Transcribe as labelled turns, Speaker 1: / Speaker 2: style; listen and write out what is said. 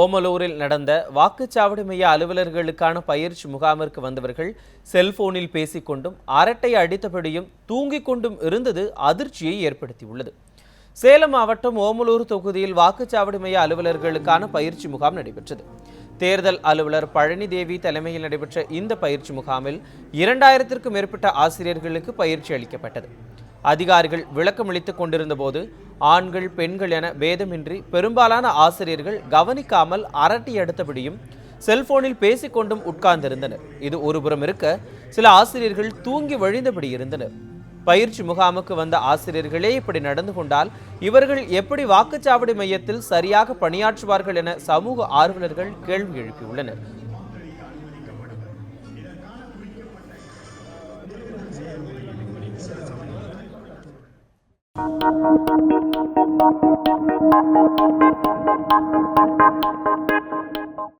Speaker 1: ஓமலூரில் நடந்த வாக்குச்சாவடி மைய அலுவலர்களுக்கான பயிற்சி முகாமிற்கு வந்தவர்கள் செல்போனில் பேசிக்கொண்டும் அரட்டை அடித்தபடியும் தூங்கிக் கொண்டும் இருந்தது அதிர்ச்சியை ஏற்படுத்தியுள்ளது. சேலம் மாவட்டம் ஓமலூர் தொகுதியில் வாக்குச்சாவடி மைய அலுவலர்களுக்கான பயிற்சி முகாம் நடைபெற்றது. தேர்தல் அலுவலர் பழனி தேவி தலைமையில் நடைபெற்ற இந்த பயிற்சி முகாமில் இரண்டாயிரத்திற்கும் மேற்பட்ட ஆசிரியர்களுக்கு பயிற்சி அளிக்கப்பட்டது. அதிகாரிகள் விளக்கமளித்துக் கொண்டிருந்தபோது ஆண்கள் பெண்கள் என பேதமின்றி பெரும்பாலான ஆசிரியர்கள் கவனிக்காமல் அரட்டி எடுத்தபடியும் செல்போனில் பேசிக்கொண்டும் உட்கார்ந்திருந்தனர். இது ஒருபுறம் இருக்க சில ஆசிரியர்கள் தூங்கி வழிந்தபடி இருந்தனர். பயிற்சி முகாமுக்கு வந்த ஆசிரியர்களே இப்படி நடந்து கொண்டால் இவர்கள் எப்படி வாக்குச்சாவடி மையத்தில் சரியாக பணியாற்றுவார்கள் என சமூக ஆர்வலர்கள் கேள்வி எழுப்பியுள்ளனர். Thank you.